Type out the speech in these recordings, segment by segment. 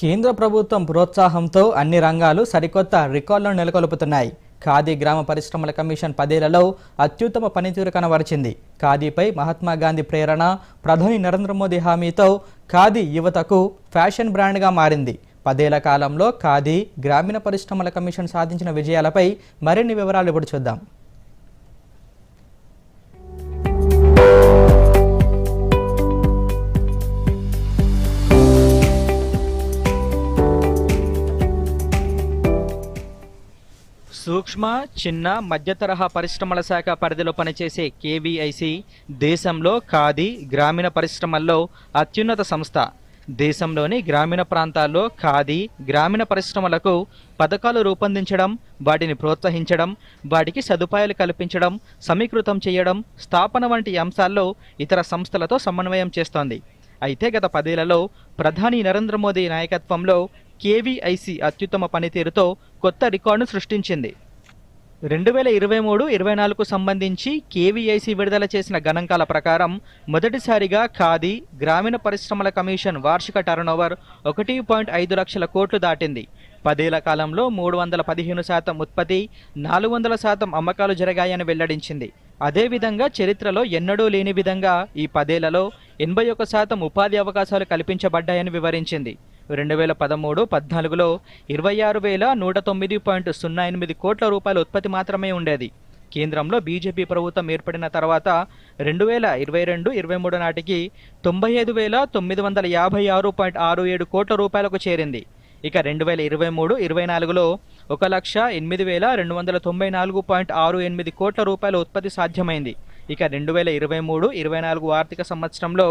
కేంద్ర ప్రభుత్వం ప్రోత్సాహంతో అన్ని రంగాలు సరికొత్త రికార్డులను నెలకొల్పుతున్నాయి. ఖాదీ గ్రామ పరిశ్రమల కమిషన్ పదేళ్ళలో అత్యుత్తమ పనితీరు కనబరిచింది. ఖాదీపై మహాత్మా గాంధీ ప్రేరణ ప్రధాని నరేంద్ర మోదీ హామీతో ఖాదీ యువతకు ఫ్యాషన్ బ్రాండ్గా మారింది. పదేళ్ళ కాలంలో ఖాదీ గ్రామీణ పరిశ్రమల కమిషన్ సాధించిన విజయాలపై మరిన్ని వివరాలు ఇప్పుడు చూద్దాం. సూక్ష్మ చిన్న మధ్యతరహా పరిశ్రమల శాఖ పరిధిలో పనిచేసే కేవీఐసి దేశంలో ఖాదీ గ్రామీణ పరిశ్రమల్లో అత్యున్నత సంస్థ. దేశంలోని గ్రామీణ ప్రాంతాల్లో ఖాదీ గ్రామీణ పరిశ్రమలకు పథకాలు రూపొందించడం వాటిని ప్రోత్సహించడం వాటికి సదుపాయాలు కల్పించడం సమీకృతం చేయడం స్థాపన వంటి అంశాల్లో ఇతర సంస్థలతో సమన్వయం చేస్తోంది. అయితే గత పదేళ్ళలో ప్రధాని నరేంద్ర మోదీ నాయకత్వంలో కేవీఐసి అత్యుత్తమ పనితీరుతో కొత్త రికార్డును సృష్టించింది. రెండు వేల ఇరవై మూడు ఇరవై నాలుగు సంబంధించి కేవీఐసి విడుదల చేసిన గణాంకాల ప్రకారం మొదటిసారిగా ఖాదీ గ్రామీణ పరిశ్రమల కమిషన్ వార్షిక టర్నోవర్ ఒకటి పాయింట్ ఐదు లక్షల కోట్లు దాటింది. పదేళ్ళ కాలంలో మూడు వందల పదిహేను శాతం ఉత్పత్తి నాలుగు వందల శాతం అమ్మకాలు జరిగాయని వెల్లడించింది. అదేవిధంగా చరిత్రలో ఎన్నడూ లేని విధంగా ఈ పదేళ్ళలో ఎనభై ఒక శాతం ఉపాధి అవకాశాలు కల్పించబడ్డాయని వివరించింది. రెండు వేల పదమూడు పద్నాలుగులో ఇరవై ఆరు వేల నూట తొమ్మిది పాయింట్ సున్నా ఎనిమిది కోట్ల రూపాయల ఉత్పత్తి మాత్రమే ఉండేది. కేంద్రంలో బీజేపీ ప్రభుత్వం ఏర్పడిన తర్వాత రెండు వేల ఇరవై రెండు ఇరవై మూడు నాటికి తొంభై ఐదు వేల తొమ్మిది వందల యాభై ఆరు పాయింట్ ఆరు ఏడు కోట్ల రూపాయలకు చేరింది. ఇక రెండు వేల ఇరవై మూడు ఇరవై నాలుగులో ఒక లక్ష ఎనిమిది వేల రెండు వందల తొంభై నాలుగు పాయింట్ ఆరు ఎనిమిది కోట్ల రూపాయల ఉత్పత్తి సాధ్యమైంది. ఇక రెండు వేల ఇరవై మూడు ఇరవై నాలుగు ఆర్థిక సంవత్సరంలో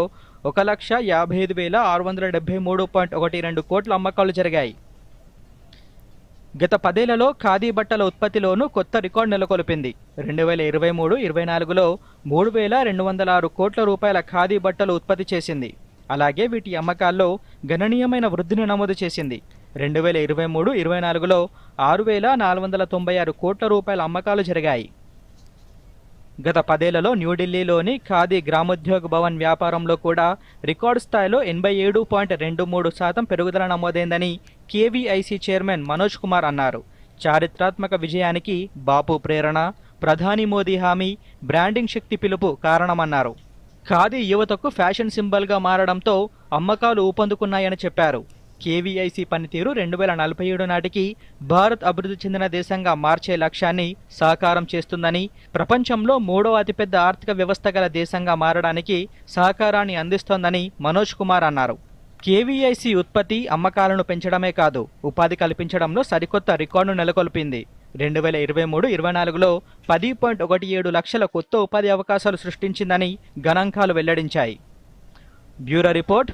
ఒక లక్ష యాభై ఐదు వేల ఆరు వందల డెబ్బై మూడు పాయింట్ ఒకటి రెండు కోట్ల అమ్మకాలు జరిగాయి. గత పదేళ్ళలో ఖాదీ బట్టల ఉత్పత్తిలోనూ కొత్త రికార్డు నెలకొల్పింది. రెండు వేల ఇరవై మూడు ఇరవై నాలుగులో మూడు వేల రెండు వందల ఆరు కోట్ల రూపాయల ఖాదీ బట్టలు ఉత్పత్తి చేసింది. అలాగే వీటి అమ్మకాల్లో గణనీయమైన వృద్ధిని నమోదు చేసింది. రెండు వేల ఇరవై మూడు ఇరవై నాలుగులో ఆరు వేల నాలుగు వందల తొంభై ఆరు కోట్ల రూపాయల అమ్మకాలు జరిగాయి. గత పదేళ్ళలో న్యూఢిల్లీలోని ఖాదీ గ్రామోద్యోగ భవన్ వ్యాపారంలో కూడా రికార్డు స్థాయిలో ఎనభై ఏడు పాయింట్ రెండు మూడు శాతం పెరుగుదల నమోదైందని కేవీఐసీ చైర్మన్ మనోజ్ కుమార్ అన్నారు. చారిత్రాత్మక విజయానికి బాపు ప్రేరణ ప్రధాని మోదీ హామీ బ్రాండింగ్ శక్తి పిలుపు కారణమన్నారు. ఖాదీ యువతకు ఫ్యాషన్ సింబల్గా మారడంతో అమ్మకాలు ఊపందుకున్నాయని చెప్పారు. కేవీఐసి పనితీరు రెండు వేల నలభై ఏడు నాటికి భారత్ అభివృద్ధి చెందిన దేశంగా మార్చే లక్ష్యాన్ని సాకారం చేస్తుందని ప్రపంచంలో మూడో అతిపెద్ద ఆర్థిక వ్యవస్థ గల దేశంగా మారడానికి సహకారాన్ని అందిస్తోందని మనోజ్ కుమార్ అన్నారు. కేవీఐసి ఉత్పత్తి అమ్మకాలను పెంచడమే కాదు ఉపాధి కల్పించడంలో సరికొత్త రికార్డును నెలకొల్పింది. రెండు వేల ఇరవై మూడు ఇరవై నాలుగులో పది పాయింట్ ఒకటి ఏడు లక్షల కొత్త ఉపాధి అవకాశాలు సృష్టించిందని గణాంకాలు వెల్లడించాయి. Bureau report